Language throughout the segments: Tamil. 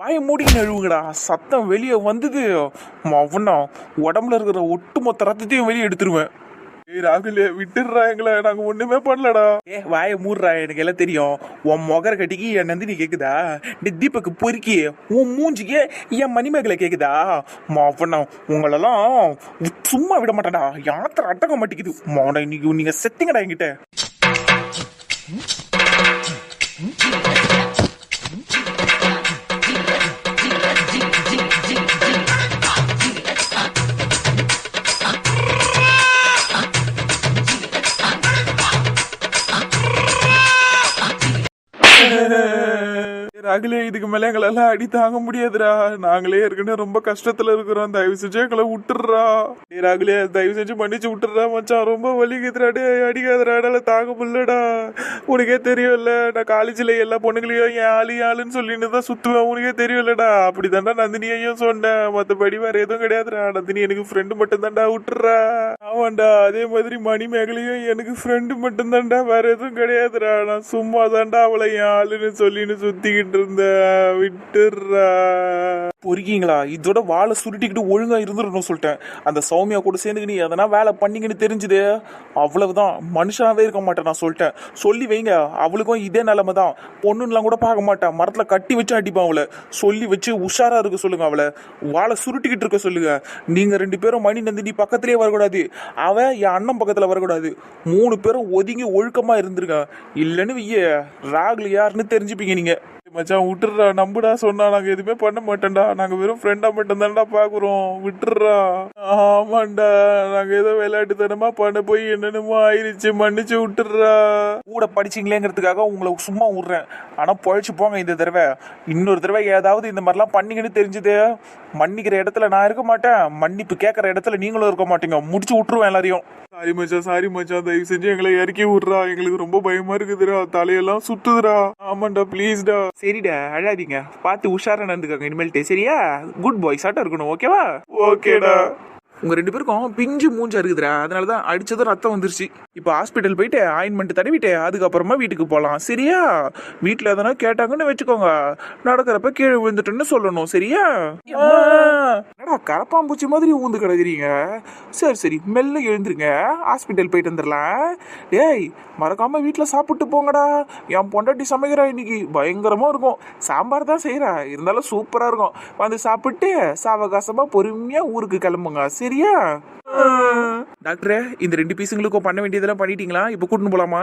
வாய மூடி நழுவுங்கடா. சத்தம் வெளியே வந்தது. அவனா உடம்புல இருக்கிற ஒட்டுமொத்த ரத்தத்தையும் வெளியே எடுத்துருவேன். ஏய் ராகுல் விட்டுடுறா எங்களை. நாங்க ஒண்ணுமே பண்ணலடா. ஏ வாய மூடுறா. எனக்கு எல்லாம் தெரியும். உன் முகர கட்டிக்கு என் நந்தினி கேக்குதா? இந்த தீபக்கு பொறுக்கி உன் மூஞ்சிக்கு என் மணிமேகலை கேக்குதா? மாவண்ணா உங்களெல்லாம் சும்மா விட மாட்டேன்டா. யாத்திரை அட்டகம் மாட்டேங்குது மாடா இன்னைக்கு நீங்க செத்திங்கடா என்கிட்ட. ராகுலே இதுக்கு மேலே எங்களெல்லாம் அடி தாங்க முடியாதுடா. நாங்களே ஏற்கனவே ரொம்ப கஷ்டத்துல இருக்கிறோம். தயவு செஞ்சு எங்களை விட்டுறா டேய் ராகுலே தயவு செஞ்சு மன்னிச்சு விட்டுறா மச்சான். ரொம்ப வலிக்குதுடா. டே அடிக்காதடா. என்னால தாங்க முடியலடா. உனக்கே தெரியும்ல நான் காலேஜ்ல எல்லா பொண்ணுங்களையும் என் ஆளு ஆளுன்னு சொல்லிட்டு தான் சுத்துவேன். உனக்கே தெரியும்லடா. அப்படிதான்டா நந்தினியையும் சொன்னேன். மற்றபடி வேற எதுவும் கிடையாதுடா. நந்தினி எனக்கு ஃப்ரெண்டு மட்டும் தான்டா விட்டுறா ஆமாண்டா அதே மாதிரி மணிமேகலையும் எனக்கு ஃப்ரெண்டு மட்டும் தான்டா வேற எதுவும் கிடையாதுடா. நான் சும்மா தான்டா அவளை என் ஆளுன்னு சொல்லின்னு சுத்திக்கிட்டு இருந்தேன் விட்டுறா. பொறுக்கீங்களா இதோட வாழை சுருட்டிக்கிட்டு ஒழுங்கா இருந்துடணும் சொல்லிட்டேன். அந்த சௌமியா கூட சேர்ந்துக்கு நீ எதனா வேலை பண்ணீங்கன்னு தெரிஞ்சுது. அவ்வளவுதான். மனுஷனாவே இருக்க மாட்டேன் நான் சொல்லிட்டேன். சொல்லி வைங்க. அவளுக்கும் இதே நிலைமை தான். பொண்ணுலாம் கூட பார்க்க மாட்டேன் மரத்துல கட்டி வச்சு அடிப்பான் அவளை. சொல்லி வச்சு உஷாரா இருக்க சொல்லுங்க அவளை. வாழை சுருட்டிக்கிட்டு இருக்க சொல்லுங்க. நீங்க ரெண்டு பேரும் மணி நந்தினி பக்கத்திலே வரக்கூடாது. அவன் என் அண்ணன் பக்கத்துல வரக்கூடாது. மூணு பேரும் ஒதுங்கி ஒழுக்கமா இருந்திருக்க இல்லைன்னு வையே ராகுல் யாருன்னு தெரிஞ்சுப்பீங்க நீங்க. மச்சான் விட்டுறா நம்புடா சொன்னா நாங்க எதுவுமே பண்ண மாட்டேன்டா நாங்க வெறும் ஃப்ரெண்டா மட்டும் தான்டா பாக்குறோம். விட்டுறா ஆமாண்டா. நாங்க ஏதோ விளையாட்டுத்தனமா பண்ண போய் என்னென்னமோ ஆயிருச்சு. மன்னிச்சு விட்டுறா கூட படிச்சீங்களேங்கிறதுக்காக உங்களை சும்மா விடுறேன். ஆனா பொழைச்சு போங்க இந்த தடவை. இன்னொரு தடவை ஏதாவது இந்த மாதிரிலாம் பண்ணீங்கன்னு தெரிஞ்சது. மன்னிக்கிற இடத்துல நான் இருக்க மாட்டேன். மன்னிப்பு கேட்கற இடத்துல நீங்களும் இருக்க மாட்டீங்க. முடிச்சு விட்டுருவேன் எல்லாரையும். சாரி மச்சான் சாரி மச்சான் தயவு செஞ்சு எங்களை இறக்கி விட்றா. எங்களுக்கு ரொம்ப பயமா இருக்குதுடா. தலையெல்லாம் சுத்துதுடா. ஆமாண்டா ப்ளீஸ்டா சரிடா அழாதீங்க. பார்த்து உஷாரா நடந்துக்கோங்க இனிமேல்ட்டு. சரியா? குட் பாய் சாட்டா இருக்கணும் ஓகேவா ஓகேடா உங்கள் ரெண்டு பேருக்கும் பிஞ்சு மூஞ்சா இருக்குதுடா அதனால தான் அடித்ததும் ரத்தம் வந்துருச்சு. இப்போ ஹாஸ்பிட்டல் போயிட்டு ஆயின்மெண்ட் தடவிட்டு அதுக்கப்புறமா வீட்டுக்கு போகலாம் சரியா? வீட்டில் எதனா கேட்டாங்கன்னு வச்சுக்கோங்க. நடக்கிறப்ப கீழே விழுந்துட்டேன்னு சொல்லணும். சரியா? என்னடா கரப்பாம்பூச்சி மாதிரி ஊந்து கிடக்குறீங்க? சரி சரி. மெல்ல எழுந்துருங்க. ஹாஸ்பிட்டல் போயிட்டு வந்துடலாம் ஏய் மறக்காமல் வீட்டில் சாப்பிட்டு போங்கடா. என் பொண்டாட்டி சமைக்கிறா இன்னைக்கு. பயங்கரமாக இருக்கும். சாம்பார் தான் செய்கிறா இருந்தாலும் சூப்பராக இருக்கும். வந்து சாப்பிட்டு சாவகாசமாக பொறுமையாக ஊருக்கு கிளம்புங்க. சரி சரியா டாக்டரே இந்த ரெண்டு பீஸுங்களுக்கும் பண்ண வேண்டியதெல்லாம் பண்ணிட்டீங்களா? இப்போ கூட்டின்னு போலாமா?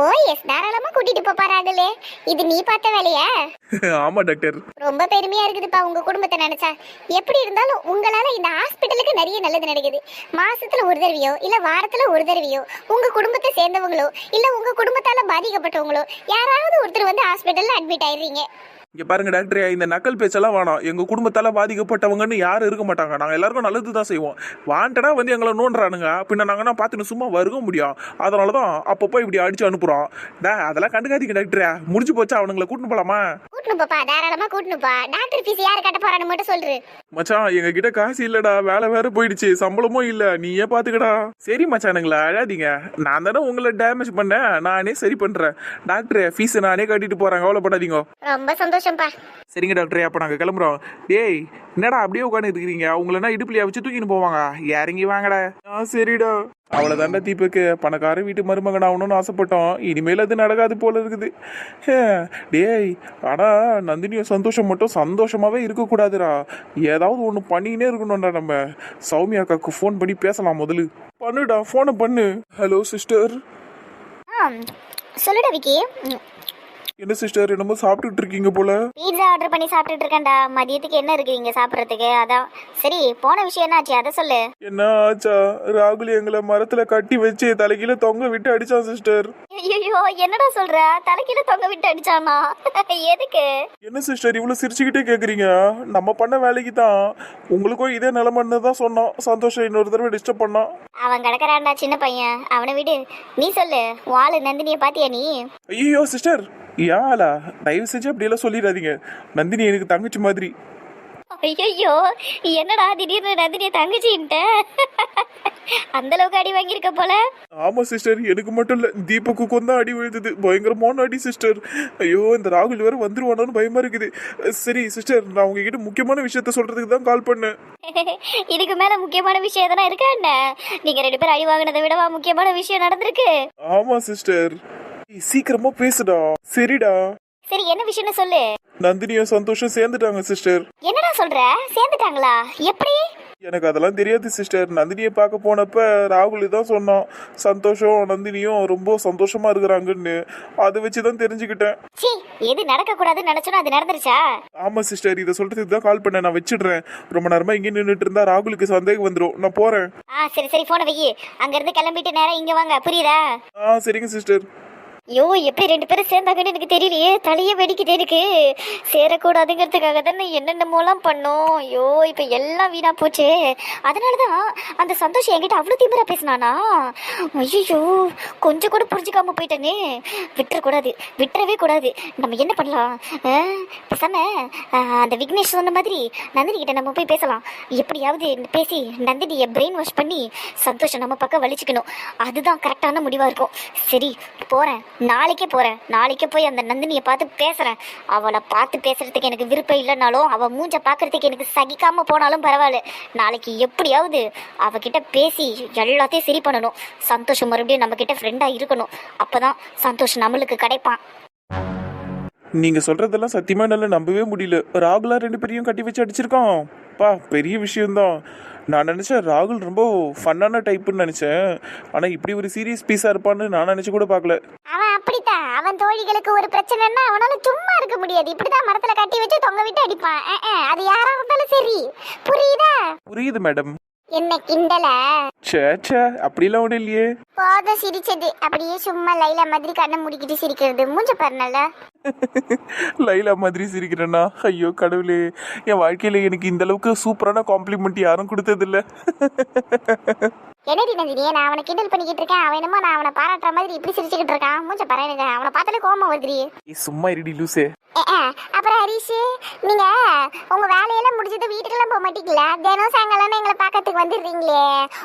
ஓ எஸ் தாராளமா கூட்டிட்டு போப்பா ராகுலே இது நீ பார்த்த வேலையா? ஆமா டாக்டர். ரொம்ப பெருமையா இருக்குதுப்பா உங்க குடும்பத்தை நினைச்சா. எப்படி இருந்தாலும் உங்களால இந்த ஹாஸ்பிட்டலுக்கு நிறைய நல்லது நடக்குது. மாசத்துல ஒரு தடவையோ இல்ல வாரத்துல ஒரு தடவையோ உங்க குடும்பத்தை சேர்ந்தவங்களோ இல்ல உங்க குடும்பத்தால பாதிக்கப்பட்டவங்களோ யாராவது ஒருத்தர் வந்து ஹாஸ்பிட்டல்ல அட்மிட் ஆயிடுறீங்க. இங்க பாருங்க டாக்டரே இந்த நக்கல் பேச்செல்லாம் வேணாம். எங்க குடும்பத்தால பாதிக்கப்பட்டவங்கன்னு யாரும் இருக்க மாட்டாங்க. நாங்க எல்லாருக்கும் நல்லது தான் செய்வோம். வாண்டடா வந்து எங்களை நோண்டுறானுங்க. பின்ன நாங்கன்னா பார்த்துன்னு சும்மா வருக முடியும். அதனால தான் அப்பப்போ இப்படி அடிச்சு அனுப்புறோம். டா அதெல்லாம் கண்டுக்காதீங்க டாக்டரே. முடிஞ்சு போச்சா அவனுங்களை கூட்டின்னு போலாமா? கூட்டணும் பாப்பா தாராளமா கூட்டணும்ப்பா டாக்டர் ஃபீஸ் யாரு கட்ட போறான்னு மட்டும் சொல்று. மச்சான் எங்க கிட்ட காசு இல்லடா வேலை வேற போயிடுச்சு சம்பளமும் இல்ல நீயே பாத்துக்கடா. சரி மச்சானுங்களா அழாதீங்க. நான் தானே உங்களை டேமேஜ் பண்ணேன் நானே சரி பண்றேன். டாக்டர் ஃபீஸ் நானே கட்டிட்டு போறேன் கவலைப்படாதீங்க ரொம்ப சந்தோஷம்ப்பா சரிங்க டாக்டரே அப்ப நாங்க கிளம்புறோம். டேய் என்னடா அப்படியே உட்காந்து இருக்கிறீங்க உங்களனா இடுப்புலையா வச்சு தூக்கின்னு போவாங்க. இறங்கி வாங்கடா. ஆ சரிடா. அவ்வளவுதான்டா தீபக்கு. பணக்கார வீட்டு மருமகன் ஆகணும்னு ஆசைப்பட்டோம். இனிமேல் அது நடக்காது போல இருக்குது. ஹே, டேய் ஆனால் நந்தினியும் சந்தோஷம் மட்டும் சந்தோஷமாகவே இருக்கக்கூடாதுடா. ஏதாவது ஒன்று பண்ணினே இருக்கணும்டா நம்ம. சௌமியா அக்காவுக்கு ஃபோன் பண்ணி பேசலாம் முதல்ல. பண்ணுடா ஃபோனை பண்ணு. ஹலோ சிஸ்டர் சொல்லுடா விக்கி. என்ன சிஸ்டர் என்னமோ சாப்பிட்டுட்டு இருக்கீங்க போல? பீட்சா ஆர்டர் பண்ணி சாப்பிட்டுட்டு இருக்கேன்டா. மதியத்துக்கு என்ன இருக்கு இங்க சாப்பிட்றதுக்கு? அதான் சரி போன விஷயம் என்னாச்சு அதை சொல்லு. என்ன ஆச்சா? ராகுல் எங்களை மரத்துல கட்டி வச்சு தலைகீழ தொங்க விட்டு அடிச்சான் சிஸ்டர் ஐயோ என்னடா சொல்ற? தலைக்கீழ தொங்க விட்டு அடிச்சானா? எதுக்கு? என்ன சிஸ்டர் இவ்வளவு சிரிச்சுக்கிட்டே கேக்குறீங்க? நம்ம பண்ண வேலைக்கு தான். உங்களுக்கும் இதே நிலைமைன்னு தான் சொன்னோம் சந்தோஷம் இன்னொரு தடவை டிஸ்டர்ப் பண்ணான். அவன் கிடக்குறான்டா சின்ன பையன். அவனை விடு. நீ சொல்லு. வாளு நந்தினிய பாத்தியா நீ? ஐயோ சிஸ்டர் யாலா தயவு செஞ்சு அப்படியெல்லாம் சொல்லிடாதீங்க. நந்தினி எனக்கு தங்கச்சி மாதிரி. ஐயோ என்னடா திடீர்னு நந்தினிய தங்கச்சின்ட்ட? அந்த அளவுக்கு அடி வாங்கியிருக்க போல. ஆமா சிஸ்டர் எனக்கு மட்டும் இல்ல தீபக்குக்கும் தான் அடி விழுந்தது. பயங்கரமான அடி சிஸ்டர் ஐயோ இந்த ராகுல் வேற வந்துருவானோன்னு பயமா இருக்குது. சரி சிஸ்டர் நான் உங்ககிட்ட முக்கியமான விஷயத்த சொல்றதுக்கு தான் கால் பண்ணேன். இதுக்கு மேல முக்கியமான விஷயம் எதனா இருக்கா என்ன? நீங்க ரெண்டு பேரும் அடி வாங்கினதை விடவா முக்கியமான விஷயம் நடந்திருக்கு? ஆமா சிஸ்டர் ஏய், சீக்கிரமா பேசுடா. சரிடா. சரி என்ன விஷயம்னு சொல்லு. நந்தினியும் சந்தோஷம் சேர்ந்துட்டாங்க சிஸ்டர். என்னடா சொல்ற? சேர்ந்துட்டாங்களா? எப்படி? எனக்கு அதெல்லாம் தெரியாது சிஸ்டர். நந்தினியை பார்க்க போனப்ப ராகுல் தான் சொன்னான் சந்தோஷம் நந்தினியும் ரொம்ப சந்தோஷமா இருக்கிறாங்கன்னு. அதை வச்சு தான் தெரிஞ்சுக்கிட்டேன். சீ எது நடக்க கூடாதுன்னு நினைச்சோனோ அது நடந்துருச்சா? ஆமா சிஸ்டர். இதை சொல்றதுக்கு தான் கால் பண்ணேன். நான் வச்சிடுறேன். ரொம்ப நேரமா இங்கே நின்றுட்டு இருந்தா ராகுலுக்கு சந்தேகம் வந்துடும் நான் போறேன். ஆ சரி சரி. போன வையி அங்க இருந்து கிளம்பிட்டு நேரா இங்க வாங்க. புரியுதா? ஆ சரிங்க சிஸ்டர். ஐயோ எப்படி ரெண்டு பேரும் சேர்ந்தாங்கன்னு எனக்கு தெரியலையே. தலையே வெடிக்குது எனக்கு. சேரக்கூடாதுங்கிறதுக்காக தானே என்னென்னமோலாம் பண்ணோம். ஐயோ இப்போ எல்லாம் வீணாக போச்சே. அதனால தான் அந்த சந்தோஷம் என்கிட்ட அவ்வளோ திமிரா பேசினானா? ஐயோ கொஞ்சம் கூட புரிஞ்சுக்காம போயிட்டேனே. விட்டுறக்கூடாது. விட்டுறவே கூடாது. நம்ம என்ன பண்ணலாம்? ஆ, பேசாம அந்த விக்னேஷ் சொன்ன மாதிரி நந்தினி கிட்ட நம்ம போய் பேசலாம். எப்படியாவது பேசி நந்தினியை பிரெயின் வாஷ் பண்ணி சந்தோஷம் நம்ம பக்கம் வலிச்சுக்கணும். அதுதான் கரெக்டான முடிவாக இருக்கும். சரி போகிறேன் நாளைக்கே போகிறேன் நாளைக்கே போய் அந்த நந்தினியை பார்த்து பேசுகிறேன் அவளை பார்த்து பேசுகிறதுக்கு எனக்கு விருப்பம் இல்லைனாலும் அவள் மூஞ்ச பார்க்கறதுக்கு எனக்கு சகிக்காமல் போனாலும் பரவாயில்ல. நாளைக்கு எப்படியாவது அவகிட்ட பேசி எல்லாத்தையும் சரி பண்ணணும். சந்தோஷம் மறுபடியும் நம்மக்கிட்ட ஃப்ரெண்டாக இருக்கணும். அப்போ தான் சந்தோஷம் நம்மளுக்கு கிடைப்பான். நீங்கள் சொல்கிறதெல்லாம் சத்தியமாக என்னால நம்பவே முடியல. ராகுலா ரெண்டு பேரையும் கட்டி வச்சு அடிச்சிருக்கோம் பா பெரிய விஷயம்தான். நான் நினைச்சேன் ராகுல் ரொம்ப ஃபன்னான டைப்புன்னு நினைச்சேன். ஆனா இப்படி ஒரு சீரியஸ் பீஸா இருப்பான்னு நான் நினைச்சு கூட பார்க்கல. அவன் அப்படித்தான். அவன் தோழிகளுக்கு ஒரு பிரச்சனைன்னா அவனால சும்மா இருக்க முடியாது. இப்படிதான் மரத்துல கட்டி வச்சு தொங்க விட்டு அடிப்பான். அது யாரா இருந்தாலும் சரி. புரியுதா? புரியுது மேடம் என்ன கிண்டல? ச்சே ச்சே அப்படிலாம் ஒன்றும் இல்லையே. போதும் சிரிச்சது. அப்படியே சும்மா லைலா மாதிரி கண்ணை முடிக்கிட்டு சிரிக்கிறது. மூஞ்ச பாருனல லைலா மாதிரி சிரிக்கிறேன்னா. ஐயோ கடவுளே. என் வாழ்க்கையில எனக்கு இந்த அளவுக்கு சூப்பரான காம்ப்ளிமெண்ட் யாரும் கொடுத்ததில்ல. என்னடி நந்தினியே நான் அவனை கிண்டல் பண்ணிக்கிட்டு இருக்கேன். அவன் என்னமோ நான் அவனை பாராட்டுற மாதிரி இப்படி சிரிச்சுக்கிட்டு இருக்கான். மூஞ்ச பாருங்க. அவனை பார்த்தாலே கோவமா வருதுடி. சும்மா இருடி லூசே. அப்புறம் ஹரிஷ் நீங்க உங்க வேலையெல்லாம் முடிஞ்சது வீட்டுக்கெல்லாம் போக மாட்டீங்களா? தினம் சாயங்காலம் எங்களை பார்க்கறதுக்கு வந்துடுறீங்களே.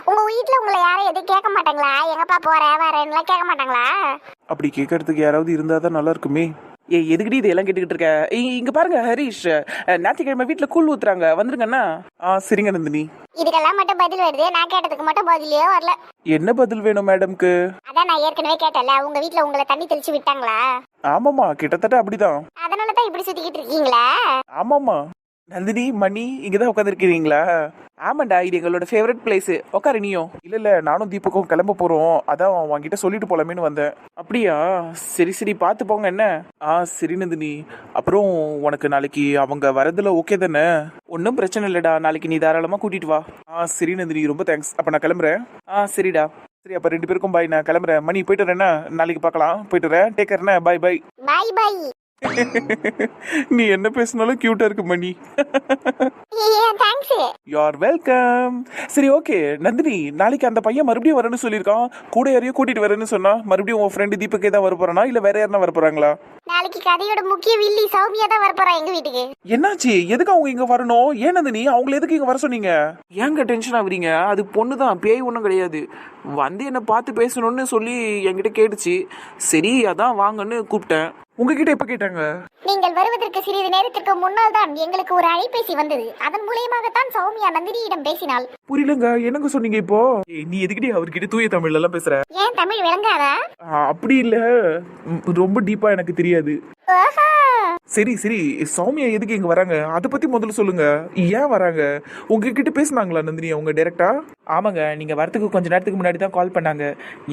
உங்க வீட்டுல உங்களை யாரும் எதுவும் கேட்க மாட்டாங்களா? எங்கப்பா போற வரேன்னுலாம் கேட்க மாட்டாங்களா? அப்படி கேட்கறதுக்கு யாராவது இருந்தால் தான் நல்லா இருக்குமே. ஏய் எதுக்குடி இதெல்லாம் கேட்டுக்கிட்டு இருக்க? இங்க பாருங்க ஹரிஷ். ஞாயிற்றுக்கிழமை வீட்டுல கூழ் ஊத்துறாங்க. வந்துருங்கண்ணா. ஆ சரிங்க நந்தினி. இதுக்கெல்லாம் மட்டும் பதில் வருது. நான் கேட்டதுக்கு மட்டும் பதிலே வரல. என்ன பதில் வேணும் மேடம்க்கு? அதான் நான் ஏற்கனவே கேட்டல உங்க வீட்ல உங்களை தண்ணி தெளிச்சு விட்டாங்களா? ஆமாம்மா கிட்டத்தட்ட அப்படிதான். அதனால தான் இப்படி சுத்திக்கிட்டு இருக்கீங்களா? ஆமாம்மா. நந்தினி மணி இங்க தான் உட்காந்துருக்கிறீங்களா ஆமாண்டா இது எங்களோட ஃபேவரட் பிளேஸ் உட்காரு நீயும் இல்ல இல்ல நானும் தீபக்கும் கிளம்ப போறோம். அதான் உன்கிட்ட சொல்லிட்டு போலாமேன்னு வந்தேன். அப்படியா? சரி சரி பார்த்து போங்க என்ன? ஆ சரி நந்தினி. அப்புறம் உனக்கு நாளைக்கு அவங்க வரதுல ஓகே தானே? ஒன்றும் பிரச்சனை இல்லைடா. நாளைக்கு நீ தாராளமா கூட்டிட்டு வா. ஆ சரி நந்தினி. ரொம்ப தேங்க்ஸ் அப்ப நான் கிளம்புறேன். ஆ சரிடா. சரி அப்ப ரெண்டு பேருக்கும் பாய் நான் கிளம்புறேன். மணி போயிட்டு வரேன் என்ன? நாளைக்கு பார்க்கலாம். போயிட்டு வரேன். டேக் கேர் பாய் பாய் பாய் பாய் நீ என்ன பேசினாலும் கியூட்டா இருக்கு Mani. Thanks you are welcome சரி ஓகே நந்தினி நாளைக்கு அந்த பையன் மறுபடியும் வரேன்னு சொல்லியிருக்கான். கூட யாரையும் கூட்டிட்டு வரேன்னு சொன்னா மறுபடியும் உன் ஃப்ரெண்டு தீபக்கே தான் வர போறானா இல்ல வேற யாருனா வர போறாங்களா நாளைக்கு கதையோட முக்கிய வில்லி சௌமியா தான் வரப்போறா எங்க வீட்டுக்கு. என்னாச்சு? எதுக்கு அவங்க இங்க வரணும்? ஏன் நந்தினி? அவங்கள எதுக்கு இங்க வர சொன்னீங்க? ஏங்க டென்ஷன் ஆகுறீங்க? அது பொண்ணு தான் பேய் ஒன்றும் கிடையாது. வந்து என்னை பார்த்து பேசணும்னு சொல்லி என்கிட்ட கேட்டுச்சு. சரி அதான் வாங்கன்னு கூப்பிட்டேன். உங்ககிட்ட எப்ப கேட்டாங்க? நீங்கள் வருவதற்கு சிறிது நேரத்திற்கு முன்னால் தான் எங்களுக்கு ஒரு அழைப்பேசி வந்தது. அதன் மூலியமாகத்தான் சௌமியா நந்தினியிடம் பேசினாள். புரியலங்க என்னங்க சொன்னீங்க இப்போ? நீ எதுக்கிட்டே அவர்கிட்ட தூய தமிழ்ல எல்லாம் பேசுற? ஏன் தமிழ் விளங்காதா? அப்படி இல்ல. ரொம்ப டீப்பா எனக்கு தெரியாது. ஓஹோ சரி சரி சௌமியா எதுக்கு இங்க வராங்க? அதை பத்தி முதல்ல சொல்லுங்க. ஏன் வராங்க? உங்ககிட்ட பேசுனாங்களா நந்தினி அவங்க டேரக்டா ஆமாங்க நீங்கள் வரதுக்கு கொஞ்ச நேரத்துக்கு முன்னாடி தான் கால் பண்ணாங்க.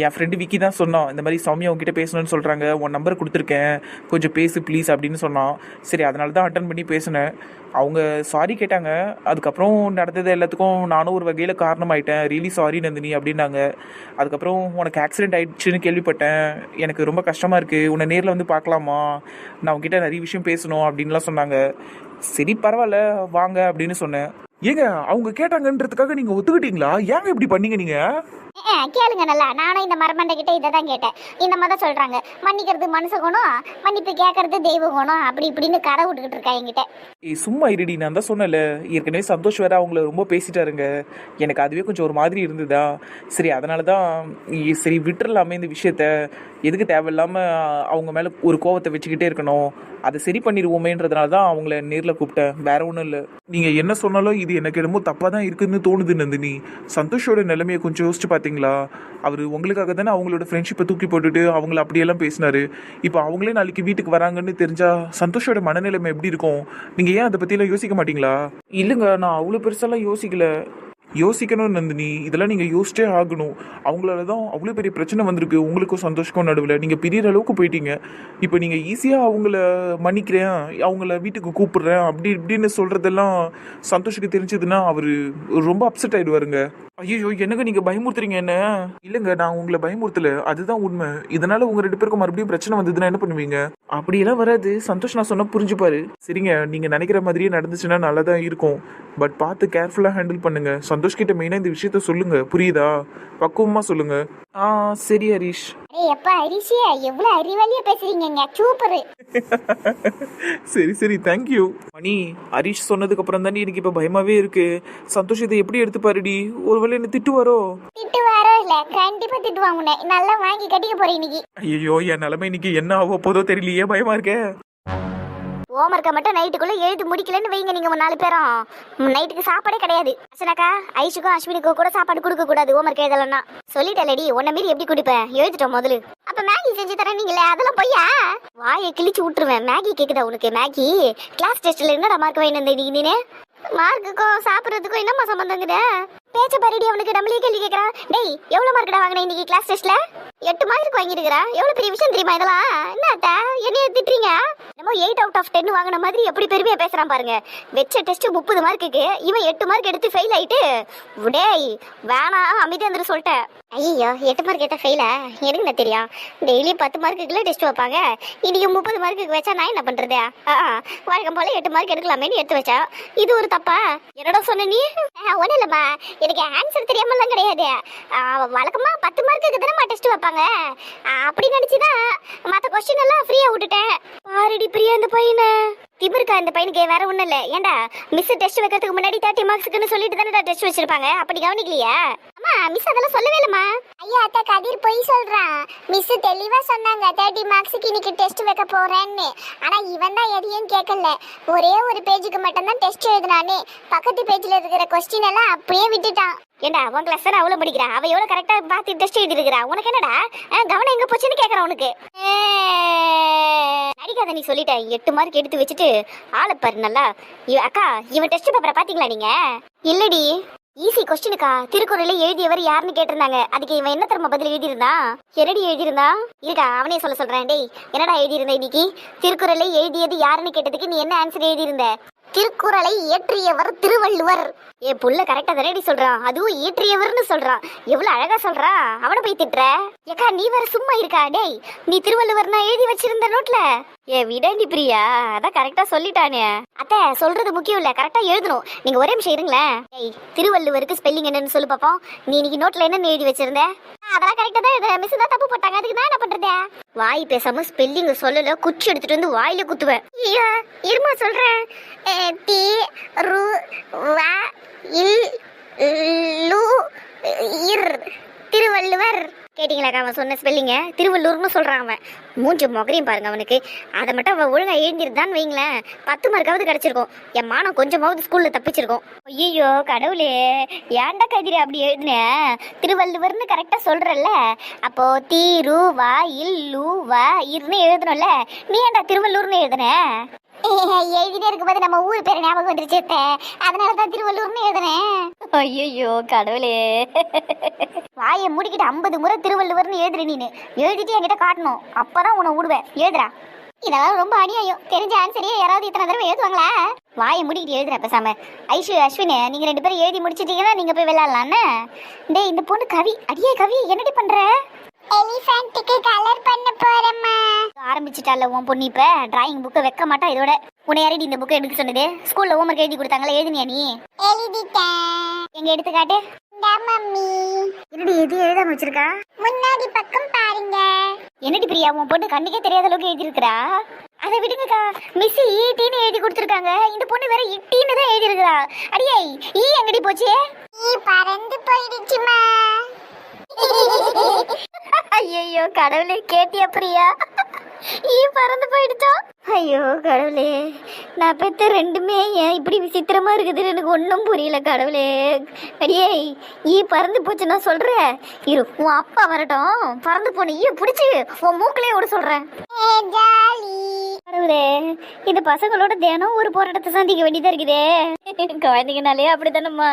என் ஃப்ரெண்டு விக்கி தான் சொன்னோம் இந்த மாதிரி சௌமியா உங்ககிட்ட பேசணும்னு சொல்கிறாங்க உன் நம்பர் கொடுத்துருக்கேன் கொஞ்சம் பேசு ப்ளீஸ் அப்படின்னு சொன்னான். சரி அதனால தான் அட்டன் பண்ணி பேசினேன். அவங்க சாரி கேட்டாங்க. அதுக்கப்புறம் நடந்தது எல்லாத்துக்கும் நானும் ஒரு வகையில் காரணமாயிட்டேன். ரியலி சாரி நந்தினி அப்படின்னாங்க. அதுக்கப்புறம் உனக்கு ஆக்சிடென்ட் ஆயிடுச்சுன்னு கேள்விப்பட்டேன். எனக்கு ரொம்ப கஷ்டமாக இருக்குது உன்னை நேரில் வந்து பார்க்கலாமா? நான் உங்ககிட்ட நிறைய விஷயம் பேசணும் அப்படின்லாம் சொன்னாங்க. சரி பரவாயில்ல வாங்க அப்படின்னு சொன்னேன். ஏங்க அவங்க கேட்டாங்கன்றதுக்காக நீங்கள் ஒத்துக்கிட்டீங்களா? ஏங்க இப்படி பண்ணீங்க நீங்கள் கேளுங்க நல்லா. நானும் இந்த மரமண்டை கிட்ட இதை தான் கேட்டேன். இந்த மாதிரி தான் சொல்றாங்க. மன்னிக்கிறது மனுஷ குணம் மன்னிப்பு கேட்கறது தெய்வ குணம் அப்படி இப்படின்னு கதை விட்டுக்கிட்டு இருக்கா என்கிட்ட. ஏய் சும்மா இருடி நான் தான் சொன்னல ஏற்கனவே சந்தோஷ் வேற அவங்கள ரொம்ப பேசிட்டாருங்க. எனக்கு அதுவே கொஞ்சம் ஒரு மாதிரி இருந்ததா? சரி அதனால தான் சரி விட்டுறலாமே இந்த விஷயத்த. எதுக்கு தேவையில்லாம அவங்க மேல ஒரு கோவத்தை வச்சுக்கிட்டே இருக்கணும். அதை சரி பண்ணிடுவோமேன்றதுனால தான் அவங்கள நேரில் கூப்பிட்டேன். வேற ஒன்றும் இல்லை. நீங்க என்ன சொன்னாலும் இது எனக்கு என்னமோ தப்பாக தான் இருக்குதுன்னு தோணுது நந்தினி. சந்தோஷோட நிலைமையை கொஞ்சம் யோசிச்சு பாத்தீங்களா? அவர் உங்களுக்காக தானே அவங்களோட ஃப்ரெண்ட்ஷிப்பை தூக்கி போட்டுட்டு அவங்கள அப்படியெல்லாம் பேசினாரு. இப்போ அவங்களே நாளைக்கு வீட்டுக்கு வராங்கன்னு தெரிஞ்சால் சந்தோஷோட மனநிலைமை எப்படி இருக்கும்? நீங்கள் ஏன் அதை பற்றிலாம் யோசிக்க மாட்டீங்களா? இல்லைங்க நான் அவ்வளோ பெருசாலாம் யோசிக்கல. யோசிக்கணும் நந்தினி. இதெல்லாம் நீங்கள் யோசிச்சே ஆகணும். அவங்களால தான் அவ்வளோ பெரிய பிரச்சனை வந்திருக்கு. உங்களுக்கும் சந்தோஷக்கும் நடுவில். நீங்கள் பெரிய அளவுக்கு போயிட்டீங்க. இப்போ நீங்கள் ஈஸியாக அவங்கள மன்னிக்கிறேன் அவங்கள வீட்டுக்கு கூப்பிடுறேன் அப்படி இப்படின்னு சொல்கிறதெல்லாம் சந்தோஷுக்கு தெரிஞ்சதுன்னா அவர் ரொம்ப அப்செட் ஆகிடுவாருங்க ஐயோ எனக்கு நீங்கள் பயமுறுத்துறீங்க என்ன? இல்லைங்க நான் உங்களை பயமுறுத்தல. அதுதான் உண்மை. இதனால உங்க ரெண்டு பேருக்கும் மறுபடியும் பிரச்சனை வந்ததுன்னா என்ன பண்ணுவீங்க? அப்படியெல்லாம் வராது. சந்தோஷ் நான் சொன்னா புரிஞ்சுப்பாரு. சரிங்க நீங்க நினைக்கிற மாதிரியே நடந்துச்சுன்னா நல்லா தான் இருக்கும். பட் பார்த்து கேர்ஃபுல்லா ஹேண்டில் பண்ணுங்க. சந்தோஷ் கிட்ட மெயினா இந்த விஷயத்த சொல்லுங்க. புரியுதா? பக்குவமா சொல்லுங்க. ஆ சரி ஹரிஷ். அடே எப்பா ஹரிஷியா எவ்வளவு அறிவாளியா பேசுறீங்க சூப்பர். சரி சரி தேங்க்யூ மணி ஹரிஷ் சொன்னதுக்கு அப்புறம் தாண்டி எனக்கு இப்போ பயமாவே இருக்கு. சந்தோஷ் இதை எப்படி எடுத்துப்பாருடி? ஒருவேளை என்ன திட்டுவாரோ? திட்டு வாரோ இல்ல கண்டிப்பா திட்டுவாங்க நல்லா வாங்கி கட்டிக்க போறேன் இன்னைக்கு. ஐயோ என் நிலைமை இன்னைக்கு என்ன ஆக போதோ தெரியலையே பயமா இருக்கே. ஹோம்ஒர்க்கை மட்டும் நைட்டுக்குள்ள எழுதி முடிக்கலன்னு வைங்க நீங்க ஒரு நாலு பேரும். நைட்டுக்கு சாப்பாடே கிடையாது. அசனாக்கா ஐஷுக்கும் அஸ்வினுக்கும் கூட சாப்பாடு கொடுக்க கூடாது ஹோம்ஒர்க் எழுதலன்னா. சொல்லிட்டலடி உன்னை மீறி எப்படி குடிப்பேன்? எழுதிட்டோம் முதல்ல அப்ப மேகி செஞ்சு தரேன் நீங்களே அதெல்லாம் பொய்யா? வாயை கிழிச்சு விட்டுருவேன் மேகி கேக்குதா உனக்கு மேகி? கிளாஸ் டெஸ்ட்ல என்னடா மார்க் வாங்கிட்டு வந்த நீ மார்க்குக்கும் சாப்பிட்றதுக்கும் என்னம்மா சம்பந்தங்கிற பேச்ச பாருடி அவனுக்கு நம்மளே கேள்வி கேட்கறான் டேய் எவ்வளவு மார்க்கடா வாங்கின இன்னைக்கு கிளாஸ் டெஸ்ட்ல எட்டு மார்க் வாங்கிருக்கிறா எவ்வளவு பெரிய விஷயம் தெரியுமா இதெல்லாம்? என்ன அத்தா? என்னைய திட்டுறீங்க? நம்ம எயிட் அவுட் ஆஃப் டென் வாங்கின மாதிரி எப்படி பெருமையா பேசுறான் பாருங்க. வெச்ச டெஸ்ட் முப்பது மார்க்குக்கு இவன் எட்டு மார்க் எடுத்து ஃபெயில் ஆயிட்டு டேய் வேணாம் அமைதியாந்திர சொல்லிட்டேன். ஐயோ எட்டு மார்க் எடுத்த ஃபெயிலா எனக்கு என்ன தெரியும்? டெய்லி பத்து மார்க்குக்குள்ள டெஸ்ட் வைப்பாங்க. இன்னைக்கு முப்பது மார்க்குக்கு வச்சா நான் என்ன பண்றது? வழக்கம் போல எட்டு மார்க் எடுக்கலாமேன்னு எடுத்து வச்சா. இது ஒரு தப்பா? என்னடா சொன்ன நீ? ஒன்றும் இல்லைம்மா. எனக்கு ஆன்சர் தெரியாமலாம் கிடையாது. வழக்கமாக வழக்கமா பத்து மார்க்குக்கு தானே டெஸ்ட் வைப்பாங்க. அப்படி அப்படி நினச்சிதான் மற்ற கொஸ்டின் எல்லாம் ஃப்ரீயாக விட்டுட்டேன். பாருடி பிரியா இந்த பையனை. திமிருக்கா இந்த பையனுக்கு? வேற ஒண்ணும் இல்லை. ஏன்டா மிஸ் டெஸ்ட் வைக்கிறதுக்கு முன்னாடி தேர்ட்டி மார்க்ஸுக்குன்னு சொல்லிட்டு தானே டெஸ்ட் வச்சிருப்பாங்க. அப்படி கவனிக்கலையா? அம்மா மிஸ் அதெல்லாம் சொல்லவே இல்லம்மா. ஐயா அத்தா கதிர் பொய் சொல்றான். மிஸ் தெளிவா சொன்னாங்க தேர்ட்டி மார்க்ஸுக்கு இன்னைக்கு டெஸ்ட் வைக்க போறேன்னு. ஆனா இவன் தான் எதையும் கேட்கல. ஒரே ஒரு பேஜுக்கு மட்டும்தான் டெஸ்ட் எழுதினானே. பக்கத்து பேஜ்ல இருக்கிற கொஸ்டின் எல்லாம் அப்படியே விட்டுட்டான். ஏண்டா உன் கிளாஸ் தான் அவ்வளோ படிக்கிறா? அவள் எவ்வளோ கரெக்டாக பார்த்து டெஸ்ட் எழுதிருக்கிறா உனக்கு என்னடா? கவனம் எங்கே போச்சுன்னு கேட்குறான் உனக்கு. நடிக்காத நீ சொல்லிட்ட. எட்டு மார்க் எடுத்து வச்சுட்டு ஆளை பாரு நல்லா. இவ- அக்கா இவன் டெஸ்ட் பேப்பரை பார்த்தீங்களா நீங்க? இல்லடி. ஈஸி கொஸ்டினுக்கா திருக்குறளை எழுதியவர் யாருன்னு கேட்டிருந்தாங்க. அதுக்கு இவன் என்ன தரமா பதில் எழுதியிருந்தான்? என்னடி எழுதியிருந்தா? இருக்கா அவனே சொல்ல சொல்றேன். டேய் என்னடா எழுதியிருந்த இன்னைக்கு? திருக்குறளை எழுதியது யாருன்னு கேட்டதுக்கு நீ என்ன ஆன்சர் எழுதியிருந்த? திருக்குறளை இயற்றியவர் திருவள்ளுவர். ஏ புள்ள கரெக்டா தரேடி சொல்றான் அதுவும் இயற்றியவர்னு சொல்றான் எவ்வளவு அழகா சொல்றான் அவனை போய் திட்டுற. ஏக்கா நீ வேற சும்மா இருக்கா? டேய் நீ திருவள்ளுவர்னா எழுதி வச்சிருந்த நோட்ல? ஏ விடண்டி பிரியா. அதான் கரெக்டா சொல்லிட்டானே. அத்தை சொல்றது முக்கியம் இல்ல. கரெக்டா எழுதணும். நீங்க ஒரே நிமிஷம் இருங்களேன். டேய் திருவள்ளுவருக்கு ஸ்பெல்லிங் என்னன்னு சொல்லு பாப்போம். நீ இன்னைக்கு நோட்ல என்னன்னு எழுதி வச்சிருந்த? அதெல்லாம் கரெக்டா தான் இது மிஸ் தான் தப்பு போட்டாங்க. அதுக்கு நான் என்ன பண்றது? வாய் பேசாம ஸ்பெல்லிங் சொல்லல குச்சி எடுத்துட்டு வந்து வாயில குத்துவேன். ஐயா இருமா சொல்றேன். டி ரு வ இல் லு இர் திருவள்ளுவர். கேட்டிங்களாக்கா? அவன் சொன்ன ஸ்பெல்லிங்க. திருவள்ளூர்னு சொல்கிறான் அவன். மூஞ்சி மொகரையும் பாருங்க அவனுக்கு. அதை மட்டும் அவன் ஒழுங்கா எழுந்திருந்தான்னு வைங்களேன். பத்து மார்க்காவது கிடச்சிருக்கும். என் மானம் கொஞ்சமாவது ஸ்கூலில் தப்பிச்சிருக்கோம். ஐயோ கடவுளே. ஏன்டா கதிரி அப்படி எழுதுனே? திருவள்ளுவர்னு கரெக்டாக சொல்கிறல்ல அப்போ தீரு வா இல்லு வா இருன்னு எழுதணும்ல. நீ ஏன்டா திருவள்ளூர்னு எழுதுன? எழுதிட்டே இருக்கும்போது நம்ம ஊர் பேர் ஞாபகம் வந்துருச்சு அதனால தான் திருவள்ளூர்னு எழுதுனேன் ஐயோ கடவுளே. வாயை மூடிக்கிட்டு ஐம்பது முறை திருவள்ளுவர்னு எழுதுற நீனு. எழுதிட்டு என்கிட்ட காட்டணும். அப்பதான் உன்னை விடுவேன் எழுதுறா இதெல்லாம் ரொம்ப அநியாயம். தெரிஞ்ச ஆன்சரையே யாராவது இத்தனை தடவை எழுதுவாங்களா? வாயை மூடிக்கிட்டு எழுதுற பேசாம. ஐஷு அஸ்வின் நீங்க ரெண்டு பேரும் எழுதி முடிச்சிட்டீங்கன்னா நீங்க போய் விளையாடலான்னு டேய் இந்த பொண்ணு கவி. அடியே கவி என்னடி பண்ற? எலிஃபென்ட்டுக்கு கலர் பண்ண போறேம்மா. ஆரம்பிச்சிட்டால உன் பொண்ணு இப்ப? டிராயிங் புக்கை வைக்க மாட்டா இதோட? உன்னை யாரடி இந்த புக்கை எடுக்க சொன்னது? ஸ்கூல்ல ஹோம்ஒர்க் எழுதி கொடுத்தாங்களா எழுதினியா நீ? எழுதிட்டேன். எங்க எடுத்து காட்டு மம்மி. என்னடி எது எழுதாம வச்சிருக்கா? முன்னாடி பக்கம் பாருங்க. என்னடி பிரியா உன் பொண்ணு கண்ணுக்கே தெரியாத அளவுக்கு எழுதிருக்கிறா அதை விடுங்கக்கா. மிஸ் ஈட்டின்னு எழுதி கொடுத்துருக்காங்க. இந்த பொண்ணு வேற இட்டின்னு தான் எழுதி இருக்கா அடியே ஈ எங்கடி போச்சு? ஈ பறந்து போயிடுச்சுமா ஐயோ கடவுளே கேட்டியா பிரியா? ஈ பறந்து போயிடுச்சா? ஐயோ கடவுளே நான் பெத்த ரெண்டுமே ஏன் இப்படி விசித்திரமா இருக்குதுன்னு எனக்கு ஒன்றும் புரியல கடவுளே. அடியே ஈ பறந்து போச்சு நான் சொல்றேன். இரு உன் அப்பா வரட்டும். பறந்து போன ஈ பிடிச்சி உன் மூக்கிலே விட சொல்றேன். கடவுளே இந்த பசங்களோட தினம் ஒரு போராட்டத்தை சந்திக்க வேண்டியதா இருக்குதே. குழந்தைங்கனாலே அப்படித்தானம்மா.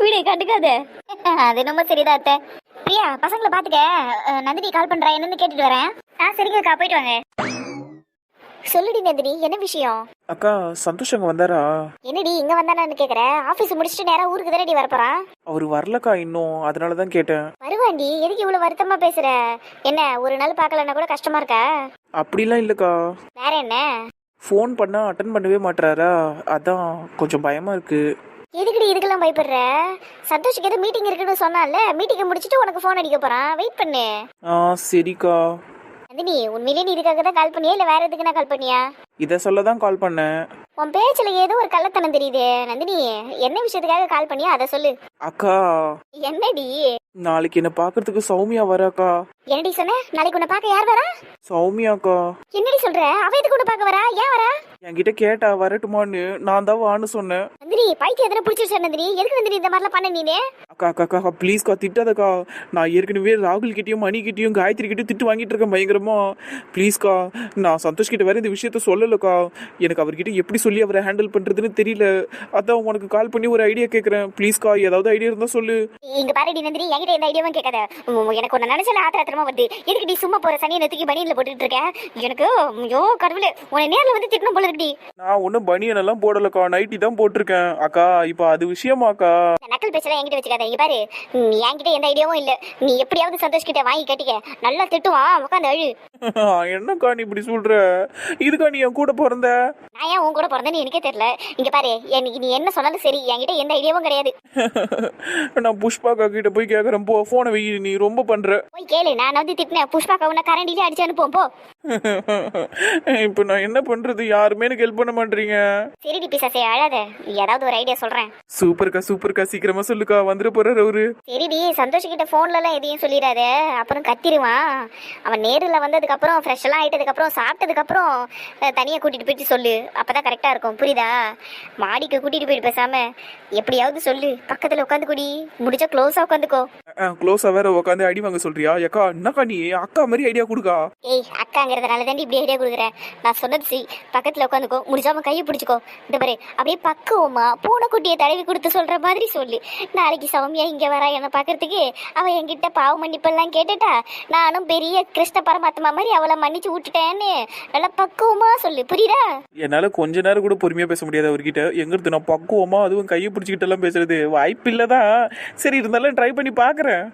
வீடு கண்டுக்காத. அது என்னமோ சரிதான் அத்தை. பிரியா பசங்களை பாத்துக்க. நந்தினி கால் பண்றா என்னன்னு கேட்டுட்டு வரேன். ஆ சரிங்கக்கா போயிட்டு வாங்க. சொல்லுடி நந்தினி என்ன விஷயம்? அக்கா சந்தோஷ் அங்கே வந்தாரா? என்னடி இங்க வந்தானான்னு கேக்குற? ஆபீஸ் முடிச்சுட்டு நேரா ஊருக்கு தானடி வரப்போறான்? அவர் வரலக்கா இன்னும் அதனால தான் கேட்டேன். வருவாண்டி எதுக்கு இவ்வளவு வருத்தமா பேசுற? என்ன ஒரு நாள் பார்க்கலன்னா கூட கஷ்டமா இருக்கா? அப்படிலாம் இல்லைக்கா. வேற என்ன? ஃபோன் பண்ணால் அட்டன் பண்ணவே மாட்டுறாரா அதான் கொஞ்சம் பயமாக இருக்கு. எதுக்குடி இதுக்கெல்லாம் பயப்படுற? சந்தோஷுக்கு ஏதோ மீட்டிங் இருக்குன்னு சொன்னால மீட்டிங் முடிச்சுட்டு உனக்கு ஃபோன் அடிக்க போறான். வெயிட் பண்ணு. ஆ சரிக்கா. நந்தினி உண்மையிலேயே நீ இதுக்காக தான் கால் பண்ணியா? இல்ல வேற எதுக்குன்னா கால் பண்ணியா? இதை சொல்ல தான் கால் பண்ணேன். உன் பேச்சுல ஏதோ ஒரு கள்ளத்தனம் தெரியுது. நந்தினி என்ன விஷயத்துக்காக கால் பண்ணியா? அதை சொல்லு. அக்கா. என்னடி? நாளைக்கு என்னை பார்க்கறதுக்கு சௌமியா வராக்கா? என்னடி சொன்ன? நாளைக்கு உன்னை பார்க்க யார் வரா? சௌமியாக்கா. என்னடி சொல்ற? அவ எதுக்கு உன்னை பார்க்க வரா? ஏன் வரா? என்கிட்ட கேட்டா வரட்டுமான்னு நான் தான் வான்னு சொன்னேன். நந்தினி பைத்தியம் எதனா பிடிச்சிருச்சா நந்தினி? எதுக்கு நந்தினி இந்த மாதிரிலாம் பண்ண நீனே? அக்கா அக்கா அக்கா ப்ளீஸ்க்கா திட்டாதக்கா. நான் ஏற்கனவே ராகுல் கிட்டயும் மணி கிட்டயும் காயத்ரி கிட்டயும் திட்டு வாங்கிட்டு இருக்கேன் பயங்கரமா. ப்ளீஸ்க்கா நான் சந்தோஷ் கிட்ட வேற இந்த விஷயத்த சொல்லலக்கா. எனக்கு அவர்கிட்ட எப்படி சொல்லி அவரை ஹேண்டில் பண்றதுன்னு தெரியல. அதான் உனக்கு கால் பண்ணி ஒரு ஐடியா கேட்குறேன் ப்ளீஸ்க்கா ஏதாவது ஐடியா இருந்தா சொல்லு. இங்க பாருடி நந்தினி என்கிட்ட எந்த ஐடியாவும் கேட்காத. எனக்கு ஒன்னு நினைச்சால ஆத்திர ஆத்திரமா வருது. எதுக்கு நீ சும்மா போற? சனியை நெத்துக்கி பனியில போட்டுட்டு இருக்கேன் எனக்கு ஐயோ கடவுளே உன்னை நேர்ல வந்து திட்டணும் போல இருக்குடி. நான் ஒன்றும் பனியன் எல்லாம் போடலக்கா. நைட்டி தான் போட்டிருக்கேன். அக்கா இப்போ அது விஷயமாக்கா நக்கல் பேச்செல்லாம் என்கிட்ட வச்சுக்காத. இங்க பாரு நீ என்கிட்ட எந்த ஐடியாவும் இல்ல. நீ எப்படியாவது சந்தோஷ் கிட்ட வாங்கி கட்டிக்க. நல்லா திட்டுவான் உட்காந்து அழு. என்னக்கா நீ இப்படி சொல்ற? இதுக்கா நீ என் கூட பிறந்த? நான் ஏன் உன் கூட பிறந்தேன்னு எனக்கே தெரியல. இங்க பாரு நீ என்ன சொன்னாலும் சரி என்கிட்ட எந்த ஐடியாவும் கிடையாது. நான் புஷ்பாக்கா கிட்ட போய் கேட்குறேன் ரொம்ப போனை வை நீ ரொம்ப பண்ற. போய் கேளு நான் வந்து திட்டினேன். புஷ்பா கவுன கரண்டிலே அடிச்சு அனுப்புவோம் போ. இப்போ நான் என்ன பண்றது? யாருமே எனக்கு ஹெல்ப் பண்ண மாட்டீங்க சரிடி பிசாசே அழாத. ஏதாவது ஒரு ஐடியா சொல்றேன். சூப்பர்க்கா சூப்பர்க்கா சீக்கிரமா சொல்லுக்கா. வந்துட போறாரு அவரு. சரிடி சந்தோஷ் கிட்ட போன்ல எல்லாம் எதையும் சொல்லிடாத. அப்புறம் கத்திருவான் அவன் நேரில் வந்ததுக்கு அப்புறம் ஃப்ரெஷ் எல்லாம் ஆயிட்டதுக்கு அப்புறம் சாப்பிட்டதுக்கு அப்புறம் தனியா கூட்டிட்டு போயிட்டு சொல்லு. அப்பதான் கரெக்டா இருக்கும். புரியுதா? மாடிக்கு கூட்டிட்டு போயிட்டு பேசாம எப்படியாவது சொல்லு. பக்கத்துல உட்காந்து குடி. முடிச்சா க்ளோஸா உட்காந்துக்கோ. க்ளோஸா வேற உட்காந்து அடி வாங்க சொல்றியா? ஏக்கா என்னக்கா நீ? அக்கா மாதிரி ஐடியா கொடுக்கா. ஏய் அக்காங்கிறதுனால தாண்டி இப்படி ஐடியா கொடுக்குறேன் நான் சொன்னது சி பக்கத்துல உட்காந்துக்கோ. முடிஞ்சா கையை பிடிச்சிக்கோ. இந்த பாரு. அப்படியே பக்குவமா பூனைக்குட்டியை தடவி கொடுத்து சொல்ற மாதிரி சொல்லு. நாளைக்கு சௌமியா இங்கே வரா என்ன பார்க்குறதுக்கு. அவள் என்கிட்ட பாவ மன்னிப்பெல்லாம் கேட்டுட்டா நானும் பெரிய கிருஷ்ண பரமாத்மா மாதிரி அவளை மன்னிச்சு விட்டுட்டேன்னு நல்லா பக்குவமா சொல்லு. புரியுதா? என்னால கொஞ்ச நேரம் கூட பொறுமையா பேச முடியாது அவர்கிட்ட. எங்கிறது நான் பக்குவமா அதுவும் கையை பிடிச்சிக்கிட்டு எல்லாம் பேசுறது? வாய்ப்பு இல்லதான் சரி இருந்தாலும் ட்ரை பண்ணி பார்க்குறேன்.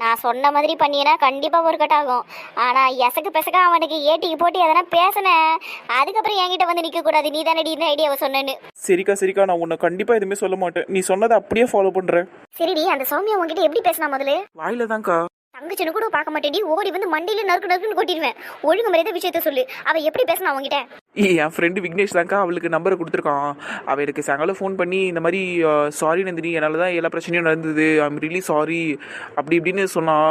நான் சொன்ன மாதிரி பண்ணினா கண்டிப்பா ஒர்க் அவுட் ஆகும். ஆனா எசக்கு பெசக்க அவனுக்கு ஏட்டிக்கு போட்டு எதனா பேசினேன் அதுக்கப்புறம் என்கிட்ட வந்து நிக்க கூடாது. நீ தானடி இந்த ஐடியாவை சொன்னேன்னு. சரிக்கா சரிக்கா நான் உன்னை கண்டிப்பா எதுவுமே சொல்ல மாட்டேன். நீ சொன்னதை அப்படியே ஃபாலோ பண்றேன் சரிடி அந்த சௌமியா உன்கிட்ட எப்படி பேசினா முதல்ல? வாயில தான்க்கா தங்கச்சின்னு கூட பார்க்க மாட்டேடி ஓடி வந்து மண்டியில நறுக்கு நறுக்குன்னு கொட்டிடுவேன். ஒழுங்கு மரியாதை விஷயத்த சொல்லு. அவ எப்படி பேசினா உங்ககிட்ட ஏய், என் ஃப்ரெண்டு விக்னேஷ் தான்க்கா அவளுக்கு நம்பரை கொடுத்துருக்கான். அவள் எனக்கு சாயங்காலம் ஃபோன் பண்ணி இந்த மாதிரி சாரி நந்தினி என்னால் தான் எல்லா பிரச்சனையும் நடந்தது. ஐம் ரியலி சாரி அப்படி இப்படின்னு சொன்னான்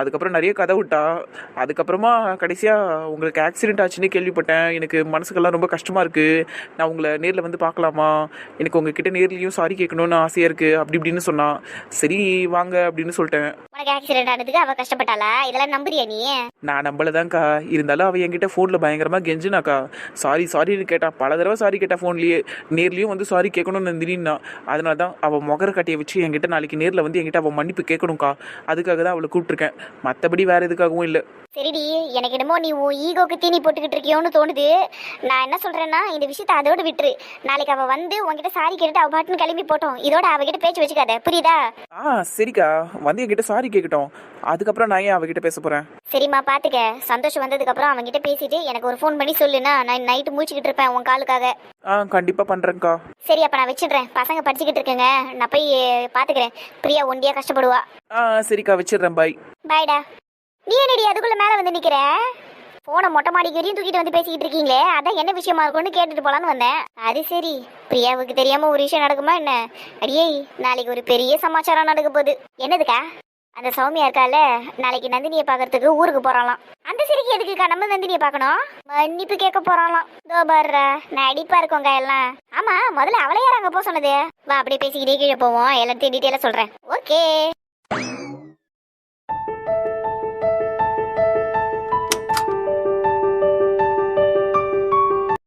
அதுக்கப்புறம் நிறைய கதை விட்டா. அதுக்கப்புறமா கடைசியாக உங்களுக்கு ஆக்சிடென்ட் ஆச்சுன்னு கேள்விப்பட்டேன். எனக்கு மனசுக்கெல்லாம் ரொம்ப கஷ்டமாக இருக்குது நான் உங்களை நேரில் வந்து பார்க்கலாமா? எனக்கு உங்ககிட்ட நேர்லேயும் சாரி கேட்கணும்னு ஆசையாக இருக்குது அப்படி இப்படின்னு சொன்னான் சரி வாங்க. அப்படின்னு சொல்லிட்டேன். உனக்கு ஆக்சிடென்ட் ஆனதுக்கு அவ கஷ்டப்பட்டாளா? இதெல்லாம் நம்புறியா நீ? நான் நம்பலதான்க்கா. இருந்தாலும் அவள் என்கிட்ட ஃபோனில் பயங்கரமாக கெஞ்சினாக்கா சாரி சாரின்னு கேட்டான். பல தடவை சாரி கேட்டால் ஃபோன்லேயே. நேர்லேயும் வந்து சாரி கேட்கணும்னு நந்தினா அதனால தான் அவள் முகர கட்டியை வச்சு என்கிட்ட நாளைக்கு நேரில் வந்து என்கிட்ட அவள் மன்னிப்பு கேட்கணும்க்கா. அதுக்காக தான் அவளை கூப்பிட்ருக்கேன் மற்றபடி வேறு எதுக்காகவும் இல்லை. சரிடி எனக்கு என்னமோ நீ உன் ஈகோக்கு தீனி போட்டுக்கிட்டு இருக்கியோன்னு தோணுது. நான் என்ன சொல்றேன்னா இந்த விஷயத்தை அதோட விட்டுரு. நாளைக்கு அவ வந்து உன்கிட்ட சாரி கேட்டுட்டு அவ பாட்டுன்னு கிளம்பி போட்டோம். இதோட அவகிட்ட பேச்சு வச்சுக்காத. புரியுதா? ஆ சரிக்கா. வந்து என்கிட்ட சாரி கேட்கட்டும் அதுக்கப்புறம் நான் ஏன் அவகிட்ட பேச போகிறேன் சரிம்மா பாத்துக்க. சந்தோஷம் வந்ததுக்கு அப்புறம் அவன்கிட்ட பேசிட்டு எனக்கு ஒரு ஃபோன் பண்ணி சொல்லுனா நான் நைட்டு மூச்சுக்கிட்டு இருப்பேன் உன் காலுக்காக. ஆ கண்டிப்பாக பண்ணுறேங்க்கா சரி அப்ப நான் வச்சிடுறேன். பசங்க படிச்சுக்கிட்டு இருக்குங்க. நான் போய் பாத்துக்கிறேன். பிரியா ஒண்டியா கஷ்டப்படுவா. ஆ சரிக்கா. வச்சிடுறேன். பாய் பாய்டா நீ என்னடி அதுக்குள்ள மேல வந்து நிக்கிற? போன மொட்டை மாடிக்கு வரையும் தூக்கிட்டு வந்து பேசிக்கிட்டு இருக்கீங்களே அதான் என்ன விஷயமா இருக்கும்னு கேட்டுட்டு போலான்னு வந்தேன். அது சரி பிரியாவுக்கு தெரியாம ஒரு விஷயம் நடக்குமா என்ன? அடியே நாளைக்கு ஒரு பெரிய சமாச்சாரம் நடக்க போகுது. என்னதுக்கா? அந்த சௌமியா இருக்கால நாளைக்கு நந்தினியை பார்க்கறதுக்கு ஊருக்கு போறாளாம். அந்த சிரிக்கு எதுக்குக்கா நம்ம நந்தினியை பார்க்கணும். மன்னிப்பு கேட்க போறாளாம். இதோ பாருடா நான் அடிப்பா இருக்கோங்க எல்லாம். ஆமா முதல்ல அவளை யார் அங்க போக சொன்னது. வா அப்படியே பேசிக்கிட்டே கீழே போவோம். எல்லாத்தையும் டீட்டெயிலாக சொல்றேன். ஓகே